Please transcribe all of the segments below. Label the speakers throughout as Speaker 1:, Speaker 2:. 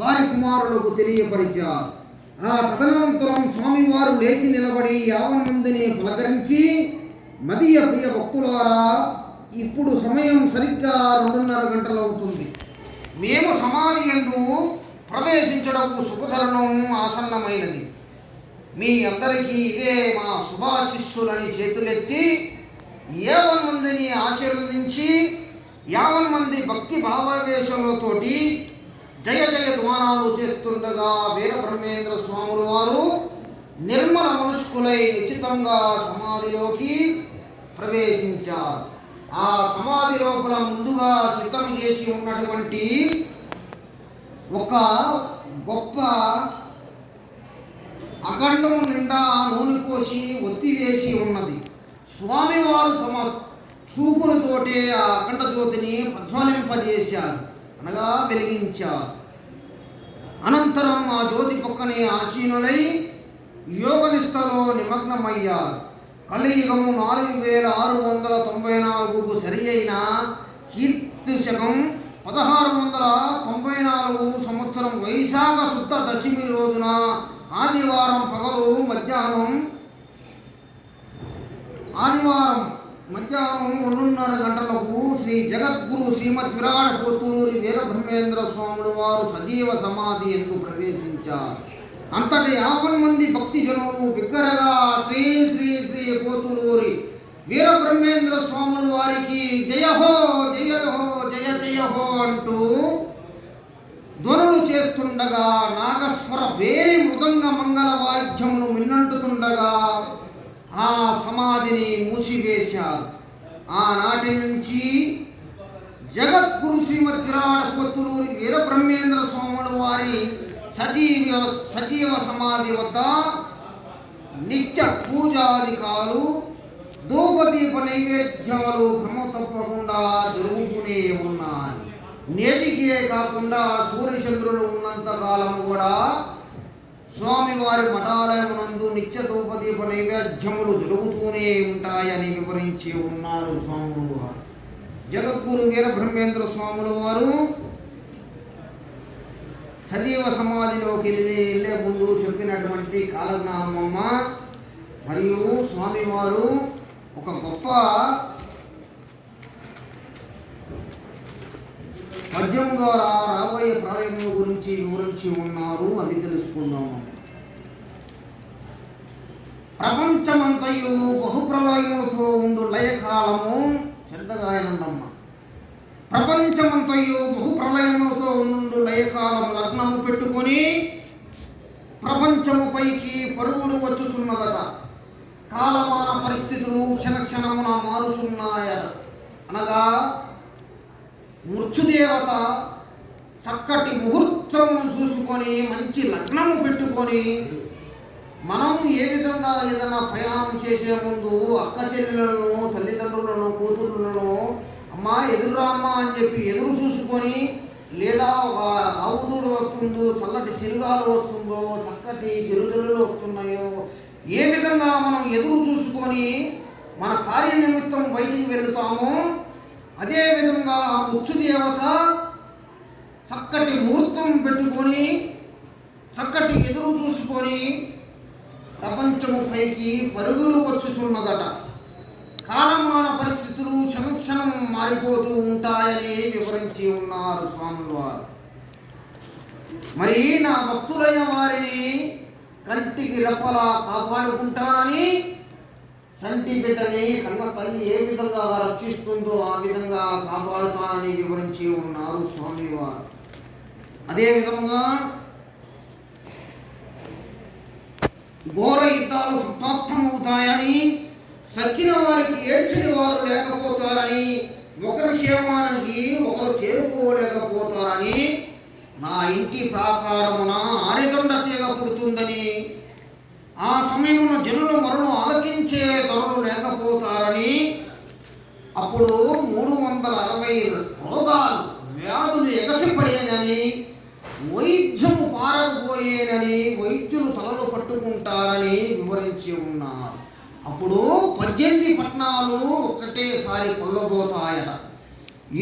Speaker 1: వారి కుమారులకు తెలియపరిచారు. ఆ తదనంతరం స్వామివారు లేచి నిలబడి యావన్ మందిని పలకరించి మదీయ ప్రియ భక్తులారా ఇప్పుడు సమయం సరిగ్గా రెండున్నర గంటలు అవుతుంది మేము సమాధియందు ప్రవేశించడము ఆసన్నమైనది. మీ అందరికీ ఇదే మా శుభాశిష్యులని చేతులెత్తి యావన్ మందిని ఆశీర్వదించి యావన్ మంది భక్తి భావావేశములతోటి జయ జయ ధ్వానాలు చేస్తుండగా వీరబ్రహ్మేంద్ర స్వాములు వారు నిర్మల మనస్కులై నిశ్చితంగా సమాధిలోకి ప్రవేశించారు. ఆ సమాధి లోపల ముందుగా సిద్ధం చేసి ఉన్నటువంటి ఒక గొప్ప అఖండం నిండా నూనె పోసి ఒత్తి వేసి ఉన్నది. స్వామివారు తమ చూపులతోటే ఆ అఖండ జ్యోతిని ప్రజ్వలింపజేశారు అనగా వెలిగించారు. అనంతరం ఆ జ్యోతి పక్కనే ఆసీనులై యోగనిష్టలో నిమగ్నమయ్యారు. కలియుగము నాలుగు వేల ఆరు వందల తొంభై నాలుగుకు సరి అయిన కీర్తి శకం పదహారు వందల తొంభై నాలుగు సంవత్సరం వైశాఖ శుద్ధ దశమి రోజున ఆదివారం పగలు మధ్యాహ్నం ఆదివారం మధ్యాహ్నం రెండున్నర గంటలకు శ్రీ జగద్గురు శ్రీమద్ విరాట్ పోతూరి వీరబ్రహ్మేంద్ర స్వాములు వారు సజీవ సమాధి ఎందు ప్రవేశించారు. అంతటి యాభై మంది భక్తి జనులు బిగ్గరగా శ్రీ శ్రీ శ్రీ పోతులూరి వీరబ్రహ్మేంద్ర స్వాములు వారికి జయహో జయహో జయ జయహో అంటూ ధ్వనులు చేస్తుండగా నాగస్వర వేరి మృదంగ మంగళ వాద్యమును మిన్నంటుతుండగా ఆ సమాధిని మూసివేశారు. ఆనాటి నుంచి జగద్గురు శ్రీమద్ విరాటపత్రులూరి వీరబ్రహ్మేంద్ర స్వాముల వారి సజీవ సజీవ సమాధి వద్ద నిత్య పూజాధికాలు ధూపదీప నైవేద్యాలు క్రమ తప్పకుండా జరుగుతూనే ఉన్నాయి. నేటికే కాకుండా సూర్యచంద్రులు ఉన్నంత కాలం కూడా స్వామివారి మఠాలయమునందు నిత్య ధూపదీప నైవేద్యములు జరుగుతూనే ఉంటాయని వివరించి ఉన్నారు స్వాములు వారు జగద్గురు వీరబ్రహ్మేంద్ర స్వాములు వారు సజీవ సమాధిలోకి వెళ్ళి వెళ్ళే ముందు చెప్పినటువంటి కాలజ్ఞానమ్మ మరియు స్వామివారు ఒక గొప్ప పద్యం ద్వారా రాబోయే ప్రళయం గురించి వివరించి ఉన్నారు అది తెలుసుకుందాము. ప్రపంచమంతయు బహుప్రలయములతో ఉండు లయకాలము శ్రద్ధగా వినండమ్మ ప్రపంచమంతయు బహుప్రలయములతో ఉండు లయకాలము లగ్నము పెట్టుకొని ప్రపంచము పైకి పరుగులు వచ్చుచున్నదట. కాలమాన పరిస్థితులు క్షణక్షణమున మారుచున్నాయట. అనగా మృత్యుదేవత చక్కటి ముహూర్తమును చూసుకొని మంచి లగ్నము పెట్టుకొని మనం ఏ విధంగా ఏదైనా ప్రయాణం చేసే ముందు అక్క చెల్లెలను తల్లిదండ్రులను కూతురులను అమ్మా ఎదురురా అని చెప్పి ఎదురు చూసుకొని లేదా ఒక అవుదురు వస్తుందో చల్లటి చిరుగాలు వస్తుందో చక్కటి చిరుజల్లులు వస్తున్నాయో ఏ విధంగా మనం ఎదురు చూసుకొని మన కార్య నిమిత్తం బయటికి వెళుతామో అదే విధంగా దేవత చక్కటి ముహూర్తం పెట్టుకొని చక్కటి ఎదురు చూసుకొని ప్రపంచము పైకి పరుగులు వచ్చుచున్నదట. కాలమాన పరిస్థితులు క్షణక్షణం మారిపోతూ ఉంటాయని వివరించి ఉన్నారు స్వామి వారు మరి నా భక్తులైన వారిని కంటికి రెప్పలా కాపాడుకుంటానని సంటి బిడ్డని కన్న తల్లి ఏ విధంగా రక్షిస్తుందో ఆ విధంగా కాపాడుతానని వివరించి ఉన్నారు స్వామివారు. అదే విధంగా ఘోర యుద్ధాలు సుప్రాప్తమవుతాయని సచ్చిన వారికి ఏడ్చిన వారు లేకపోతారని ఒకరి క్షేమానికి ఒకరు చేరుకోలేకపోతారని నా ఇంటి ప్రాకారమున ఆరిదొండ తీగ పుడుతుందని ఆ సమయంలో జనులు మరణం ఆలకించే ధరలు లేకపోతారని అప్పుడు మూడు వందల అరవై రోగాలు వ్యాధులు ఎగసిపడేనని వైద్యం పారకపోయేనని వైద్యులు తలలు పట్టుకుంటారని వివరించి ఉన్నారు. అప్పుడు పద్దెనిమిది పట్టణాలు ఒకటేసారి కొల్లబోతాయట.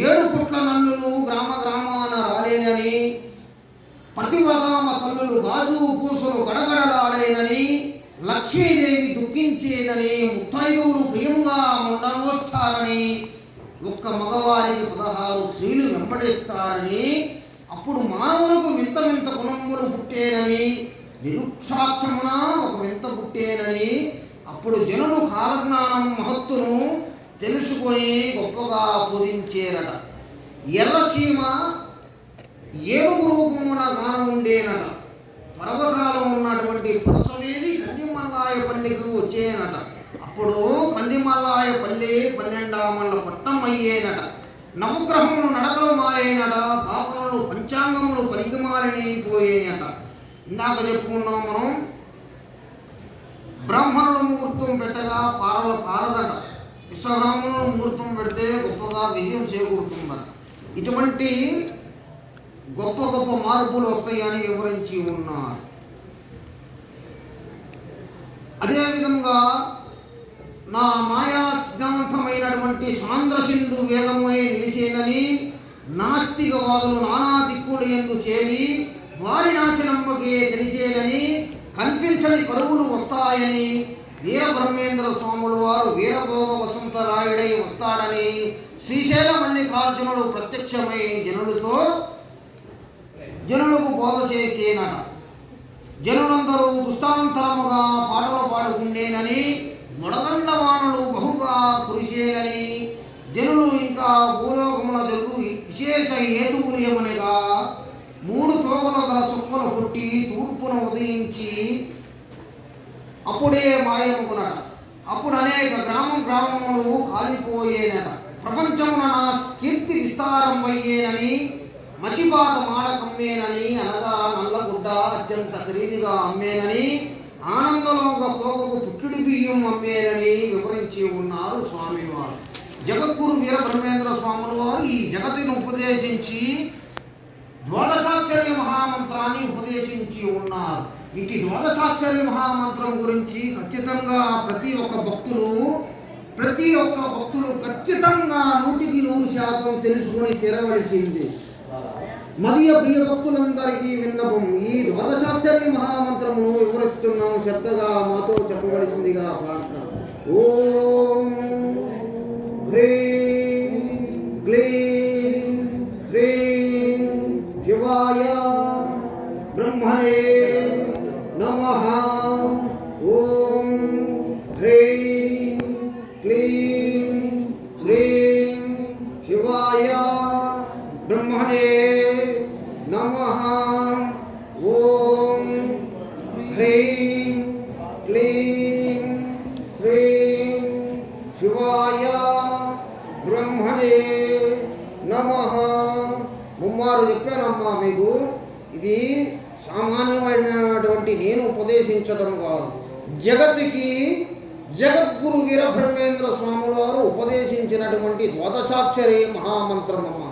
Speaker 1: ఏడు పుట్ల నల్లులు గ్రామ గ్రామాన రాలేనని పతివగామ తల్లులు గాజు పూసులు గడగడలాడేనని లక్ష్మీదేవి దుఃఖించేదని ముత్తైదువులు ప్రియముగా ఉండవస్తారని ఒక్క మగవారికి పదహారు స్త్రీలు వెంబడిస్తారని అప్పుడు మానవులకు వింత వింత గుణములు పుట్టేనని నిరుక్షాక్షమున ఒక వింత పుట్టేనని అప్పుడు జనులు కాలజ్ఞానం మహత్తును తెలుసుకొని గొప్పగా పూజించేరట ఎర్రసీమ ఏనుగు రూపమున గాను ఉండేనట. పర్వకాలం ఉన్నటువంటి పరసమేది కందిమల్లాయ పల్లికి వచ్చేనట. అప్పుడు కందిమల్లాయ పల్లి పన్నెండామల్ల పట్టం అయ్యేనట. నవగ్రహములు నడకలు మాయేనట పాపములు పంచాంగములు పరిగమాలని అట ఇందాక చెప్పుకున్నాం మనం బ్రాహ్మణులు ముహూర్తం పెట్టగా పారలు పారదట. విశ్వబ్రాహ్మణులు ముహూర్తం పెడితే గొప్పగా విజయం చేకూరుతుందట. ఇటువంటి గొప్ప గొప్ప మార్పులు వస్తాయని వివరించి ఉన్నారు. అదేవిధంగా నా మాయా సిద్ధాంతమైనటువంటి సాంద్ర సింధు వేదమై నిలిచేనని నాస్తికవాదులు నానా దిక్కులు ఎందు చేరి వారి నాశనమ్మకే తెలిసేనని కనిపించని కరువులు వస్తాయని వీరబ్రహ్మేంద్ర స్వాములు వారు వీరభోగ వసంతరాయుడై వస్తాడని శ్రీశైల మల్లికార్జునుడు ప్రత్యక్షమై జనులతో జనులకు బోధ చేసేనట. జనులందరూ దుష్టాంతరముగా పాటలు పాడుకుండేనని మొడగండవానులు బహుగా కురిసేయని జనులు ఇంకా భూలోకముల జరుగు విశేష హేతువులేమనగా మూడు తోమల గల పుట్టి తూర్పున ఉదయించి అప్పుడే మాయముకునట అప్పుడు అనేక గ్రామం గ్రామములు కాలిపోయేనట. ప్రపంచమున నా కీర్తి విస్తారం అయ్యేనని మసిపాత మాడకమ్మేనని అనగా నల్లగుడ్డ అత్యంత ఖరీదుగా అమ్మేనని ఆనందలోక పోగకు పుట్టుడి బియ్యం అమ్మేనని వివరించి ఉన్నారు స్వామివారు. జగద్గురు వీర బ్రహ్మేంద్ర స్వాములు వారు ఈ జగతిని ఉపదేశించి ద్వాదశాక్షర్య మహామంత్రాన్ని ఉపదేశించి ఉన్నారు. ఇటు ద్వాదశాక్షర్య మహామంత్రం గురించి ఖచ్చితంగా ప్రతి ఒక్క భక్తులు ప్రతి ఒక్క భక్తులు ఖచ్చితంగా నూటికి నూరు శాతం తెలుసుకొని తెరవలసింది. మదియ ప్రియ భక్తులందరికీ విన్నపం. ఈ ద్వాదశాక్షరి మహామంత్రమును వివరిస్తున్నాం శ్రద్ధగా మాతో చెప్పవలసిందిగా ప్రార్థన ఓం హ్రీం హ్రీం క్లీం శ్రీం శివాయ బ్రహ్మణే నమః ముమ్మారు చెప్పానమ్మా మీకు ఇది సామాన్యమైనటువంటి నేను ఉపదేశించడం కాదు. జగత్తుకి జగద్గురు వీరబ్రహ్మేంద్ర స్వాముల వారు ఉపదేశించినటువంటి ద్వాదశాక్షరి మహామంత్రం అమ్మ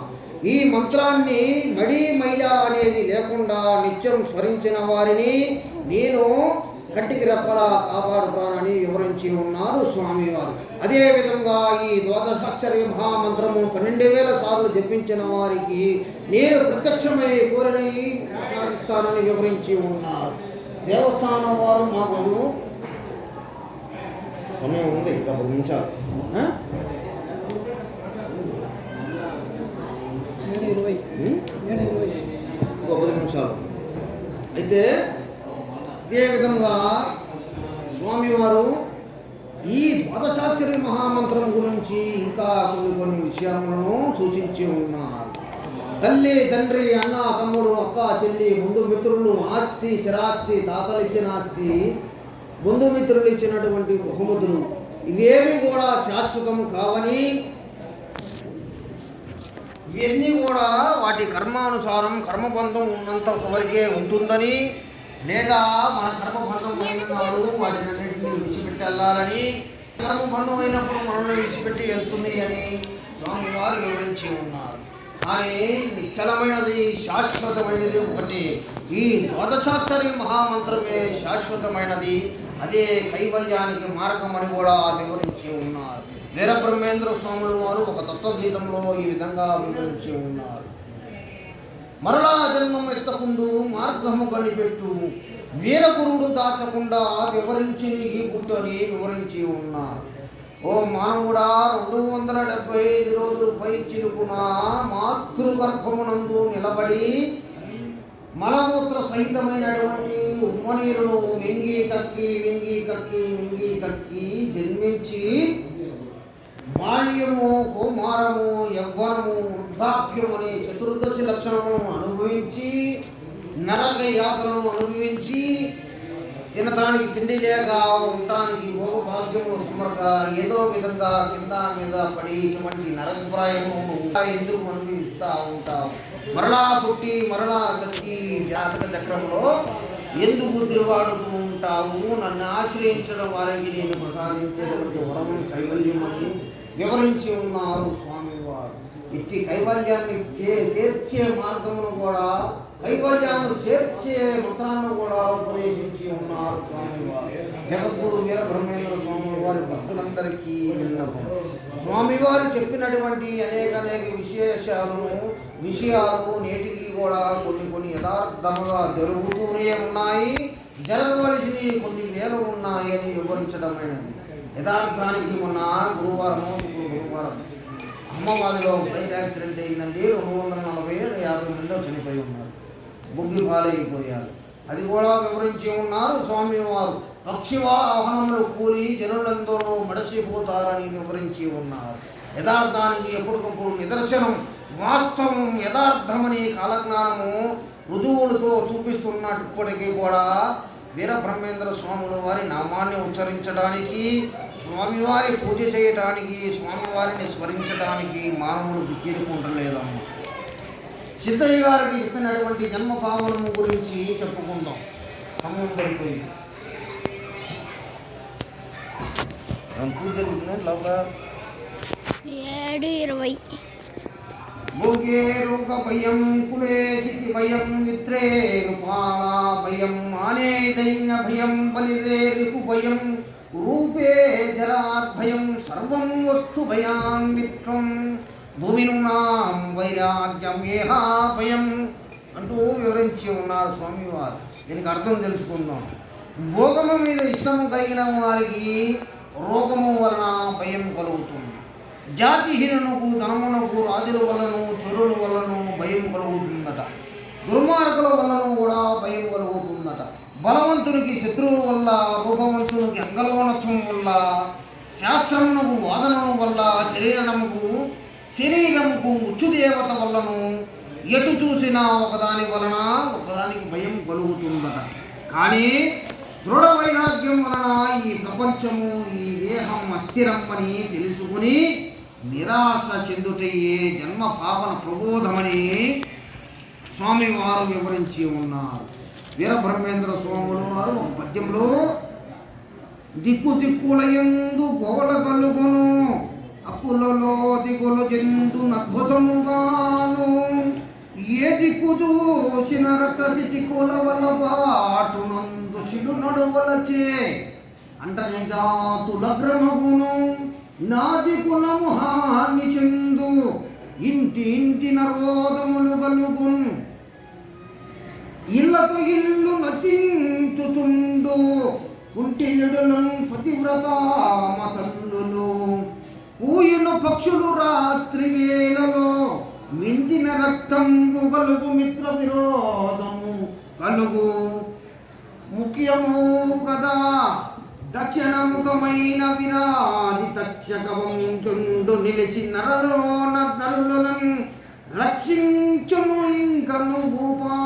Speaker 1: ఈ మంత్రాన్ని మడి మైలా అనేది లేకుండా నిత్యం స్మరించిన వారిని నేను కంటికి రెప్పలా కాపాడుతానని వివరించి ఉన్నారు స్వామివారు అదేవిధంగా ఈ ద్వాదశాక్షరి మహామంత్రము పన్నెండు వేల సార్లు జపించిన వారికి నేను ప్రత్యక్షమై కోరినవి వివరించి ఉన్నారు. దేవస్థానం వారు మాకు సమయం ఉంది ఇంకా పది నిమిషాలు.
Speaker 2: ఇరవై
Speaker 1: ఇంకో పది నిమిషాలు అయితే ఇదే విధంగా స్వామివారు ఈ ద్వాదశాక్షరి మహామంత్రం గురించి ఇంకా కొన్ని కొన్ని విషయాలను సూచించి ఉన్నారు. తల్లి తండ్రి అన్న తమ్ముడు అక్క చెల్లి బంధుమిత్రులు ఆస్తి చిరాస్తి తాతలు ఇచ్చిన ఆస్తి బంధుమిత్రులు ఇచ్చినటువంటి బహుమతులు ఇవేమి కూడా శాశ్వతం కావని ఇవన్నీ కూడా వాటి కర్మానుసారం కర్మబంధం ఉన్నంత వరకే ఉంటుందని లేదా మన కర్మబంధం అయినాడు వాటిని అన్నింటినీ విడిచిపెట్టి వెళ్ళాలని కర్మబంధం అయినప్పుడు మనల్ని విడిచిపెట్టి వెళ్తుంది అని స్వామివారు వివరించి ఉన్నారు. కానీ నిశ్చలమైనది శాశ్వతమైనది ఒకటి. ఈ ద్వాదశాత్తరి మహామంత్రమే శాశ్వతమైనది. అదే కైవల్యానికి మార్గం అని కూడా వివరించి ఉన్నారు. వీరబ్రహ్మేంద్ర స్వాముల వారు ఒక తత్వగీతంలో ఈ విధంగా వివరించి ఉన్నారు. మరలా జన్మం ఎత్తకుందు మార్గము కనిపెట్టు వీరపురుడు దాచకుండా వివరించి ఈ గుట్టని వివరించి ఉన్నారు. ఓ మానవుడా రెండు వందల డెబ్బై ఐదు రోజులు పై చిరుకున మాతృగర్భమునందు నిలబడి మలమూత్ర సహితమైనటువంటి ఉమ్మనీరును మింగి కక్కి మింగి కక్కి మింగి కక్కి జన్మించి బాల్యము కౌమారము యవ్వనము వృద్ధాప్యం అనే చతుర్దశి లక్షణములను అనుభవించి నరక యాతనను అనుభవించి తినటానికి తిండి లేక ఉండటానికి భోగభాగ్యము సుమరక ఏదో విధంగా కింద మీద పడి ఇటువంటి నరకప్రాయము ఎందుకు అనుభవిస్తూ ఉంటావు? మరలా పుట్టి మరలా శక్తి జాతక చక్రంలో ఎందుకు తిరుగాడుతూ ఉంటావు? నన్ను ఆశ్రయించడం వారికి నేను ప్రసాదించేటువంటి వరము కైవల్యమని వివరించి ఉన్నారు స్వామివారు. ఇట్టి కైవల్యాన్ని చే- చేర్చే మార్గమును కూడా కైవల్యాన్ని చేర్చే మంత్రాన్ని కూడా ఉపదేశించి ఉన్నారు స్వామివారు. జగద్గురు వీర బ్రహ్మేంద్ర స్వామి వారి భక్తులందరికీ విన్నపం. స్వామివారు చెప్పినటువంటి అనేక అనేక విశేషాలను విషయాలు నేటికి కూడా కొన్ని కొన్ని యథార్థముగా జరుగుతూనే ఉన్నాయి. జరగవలసినవి కొన్ని వేలు ఉన్నాయని వివరించడమైనది. యథార్థానికి మొన్న గురువారం గురువారం అమ్మవారిలో ఫ్లైట్ యాక్సిడెంట్ అయిందండి. రెండు వందల నలభై ఏడు యాభై మంది చనిపోయి ఉన్నారు. బుగ్గి పాలైపోయారు. అది కూడా వివరించి ఉన్నారు స్వామివారు పక్షి వాహనంలో కూలి జనులందరూ మడసిపోతారని వివరించి ఉన్నారు. యథార్థానికి ఎప్పటికప్పుడు నిదర్శనం వాస్తవం యథార్థమని కాలజ్ఞానము రుజువులతో చూపిస్తున్నప్పటికీ కూడా వీర బ్రహ్మేంద్ర స్వాముల వారి నామాన్ని ఉచ్చరించడానికి స్వామివారి పూజ చేయటానికి స్వామివారిని స్మరించడానికి మానవుడు తీరుకుంటలేదమ్మా సిద్ధయ్య గారికి చెప్పినటువంటి జన్మ పావనము గురించి చెప్పుకుందాం. సమయం అయిపోయింది. పూజ జరుగుతుంది లోపల
Speaker 2: ఏడు ఇరవై.
Speaker 1: భోగే రోగ భయం కులే చితి బలిరే రిపు రూపే జరాత్ సర్వం వత్తు భయాన్విత్వం భూమినున్నాం వైరాగ్యం ఏహా అంటూ వివరించి ఉన్నారు స్వామివారు. దీనికి అర్థం తెలుసుకుందాం. భోగము మీద ఇష్టము కలిగిన వారికి రోగము వలన భయం కలుగుతుంది. జాతిహీనునకు ధనమునకు రాజుల వలన చోరుల వలన భయం కలుగుతుందట దుర్మార్గుల వలన కూడా భయం కలుగుతుందట బలవంతునికి శత్రువుల వల్ల రూపవంతునికి అంగలోనత్వం వల్ల శాస్త్రమునకు వాదనము వల్ల శరీరముకు శరీరముకు ఉచ్చుదేవత వల్లను ఎటు చూసినా ఒకదాని వలన ఒకదానికి భయం కలుగుతుందట కానీ దృఢ వైరాగ్యం వలన ఈ ప్రపంచము ఈ దేహం అస్థిరం అని తెలుసుకుని నిరాశ చెందుటయ్యే జన్మ పాపన ప్రబోధమని స్వామివారు వివరించి ఉన్నారు. వీరబ్రహ్మేంద్ర స్వాములు వారు ఒక పద్యంలో దిక్కు దిక్కులయందు గోల కలుగును అప్పులలో దిగులు చెందు అద్భుతముగాను ఏ దిక్కు చూసిన రకసి దిక్కుల వల్ల పాటునందు చిడు నడువలచే అంటనే జాతుల గ్రమగును నాది కులము హాని చెందు. ఇంటి ఇంటి నరోదములు కలుగు ఇళ్ళకు ఇల్లు నచించుతుండు కుంటి ఎడులను పతివ్రత తల్లులు ఊయిన పక్షులు రాత్రి వేళలో. మింటిన రక్తంబు కలుగు మిత్ర విరోధము కలుగు. ముఖ్యము కదా దక్షిణముఖమైన విరాది తక్షకవం చుండు నిలిచి నరలోన నరులను రక్షించును ఇంకను భూపా